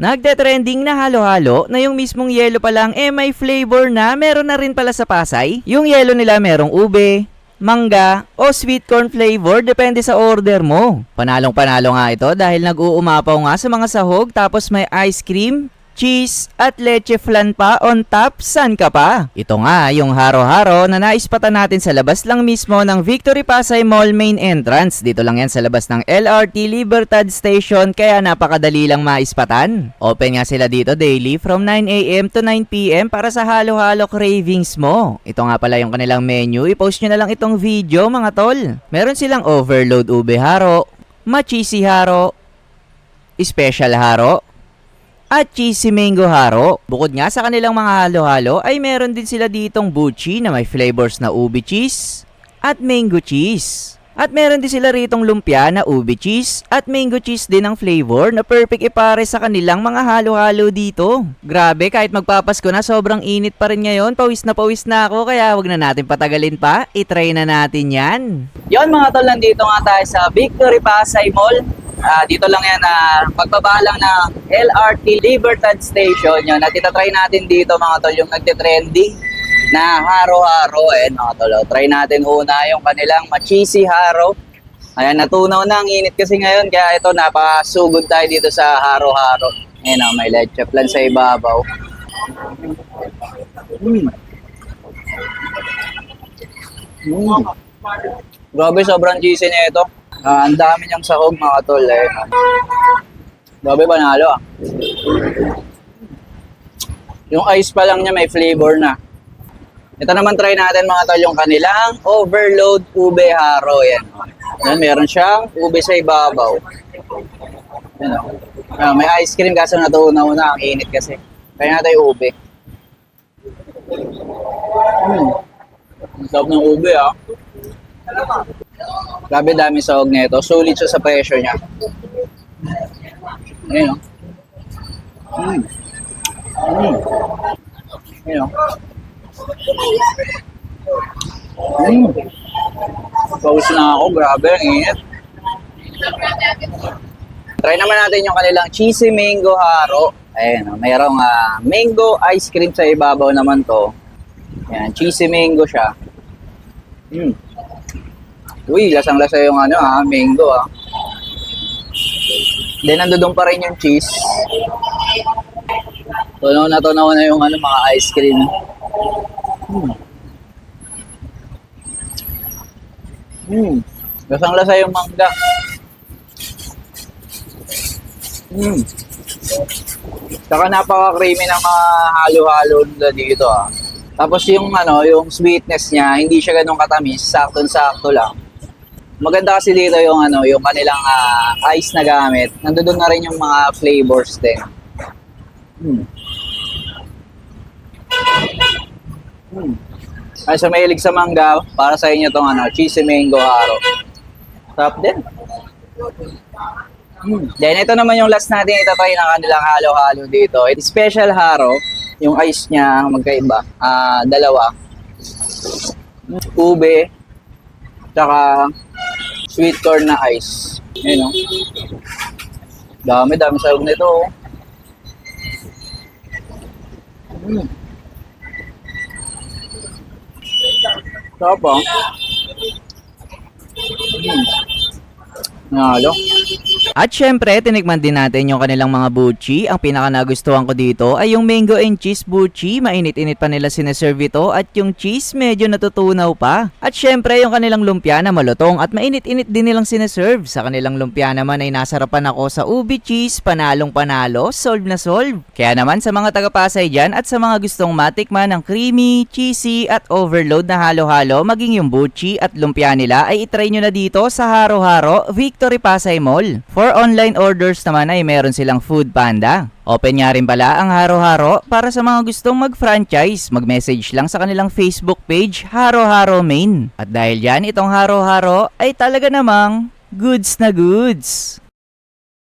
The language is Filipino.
Nagte-trending na halo-halo na yung mismong yelo pa lang eh may flavor na meron na rin pala sa Pasay. Yung yelo nila merong ube, mangga, o sweet corn flavor depende sa order mo. Panalong panalo nga ito dahil nag-uumapaw nga sa mga sahog tapos may ice cream, cheese, at leche flan pa on top, san ka pa? Ito nga yung haro-haro na naispatan natin sa labas lang mismo ng Victory Pasay Mall main entrance. Dito lang yan sa labas ng LRT Libertad Station kaya napakadali lang maispatan. Open nga sila dito daily from 9am to 9pm para sa halo-halo cravings mo. Ito nga pala yung kanilang menu. I-post nyo na lang itong video mga tol. Meron silang overload ube haro, machisi haro, special haro, at cheesy mango haro. Bukod nga sa kanilang mga halo-halo ay meron din sila ditong buchi na may flavors na ubi cheese at mango cheese. At meron din sila ritong lumpia na ubi cheese at mango cheese din ang flavor na perfect ipare sa kanilang mga halo-halo dito. Grabe, kahit magpapasko na sobrang init pa rin ngayon. Pawis na pawis na ako kaya wag na natin patagalin pa. I-try na natin yan. Yon mga tol, nandito nga tayo sa Victory Pasay Mall. Ah, dito lang yan na pagbaba lang ng LRT Libertad Station yun. At itatry natin dito mga tol yung nagte-trending na haro-haro. Eh, mga tol. oh. Try natin una yung kanilang machisi haro. Ayan, natunaw na ang init kasi ngayon. Kaya ito, napasugod tayo dito sa haro-haro. Ayan, oh, may leche plan sa ibabaw. Mm. Mm. Grabe, sobrang cheesy na ito. Ah, ang dami niyang sahog mga tol. Eh. Grabe, panalo ah. Yung ice pa lang niya may flavor na. Ito naman try natin mga tol yung kanilang overload ube haro. Yan. Yan, meron siyang ube sa ibabaw. Yan oh. Ah, may ice cream kaso natunaw na. Ang init kasi. Kaya natin yung ube. Hmm. Ang sarap ng ube ah. Grabe dami sahog nito. Sulit siya sa presyo niya. Ayun. oh. Mm. Mm. Ayun. oh. Mm. Pause na ako. Grabe, ang init. Try naman natin yung kanilang cheesy mango haro. Ayan, oh, mayroong ah, mango ice cream sa ibabaw naman to. Ayan, cheesy mango siya. Mm. Uy, lasang-lasa yung ano ah, mango ah. Then nandoon pa rin yung cheese. Tunaw na tunaw na yung ano, mga ice cream. Hmm. Hmm. Lasang-lasa yung mangga. Hmm. Saka napaka-creamy ng mga halo-halo nila dito ah. Tapos yung ano, yung sweetness niya, hindi siya ganun katamis, sakto-sakto lang. Maganda kasi dito yung ano, yung kanilang ah, ice na gamit. Nandoon na rin yung mga flavors din. Hmm. Hmm. Ay, sa mahilig sa mangga, para sa inyo tong ano, cheesy mango haro. Sarap din. Hmm. Then ito naman yung last natin itatry na kanilang halo-halo dito. It's special haro. Yung ice niya magkaiba. Ah, dalawa. Ube. Tsaka sweet corn na ice. Ayun oh. Dami, dami sahog nito oh. Mm. Sarap ah. Mm. Nalo. At syempre, tinikman din natin yung kanilang mga buchi. Ang pinaka nagustuhan ko dito ay yung mango and cheese buchi. Mainit-init pa nila sineserve ito at yung cheese medyo natutunaw pa. At syempre, yung kanilang lumpia na malutong at mainit-init din nilang sineserve. Sa kanilang lumpia naman ay nasarapan ako sa ubi cheese, panalong panalo, solve na solve. Kaya naman sa mga taga-Pasay dyan at sa mga gustong matikman ng creamy, cheesy at overload na halo-halo, maging yung buchi at lumpia nila ay itry nyo na dito sa Haro Haro, Victory Pasay Mall. For online orders naman ay meron silang Food Panda. Open nga rin pala ang Haro Haro para sa mga gustong mag-franchise. Mag-message lang sa kanilang Facebook page, Haro Haro Main. At dahil yan, itong Haro Haro ay talaga namang goods na goods.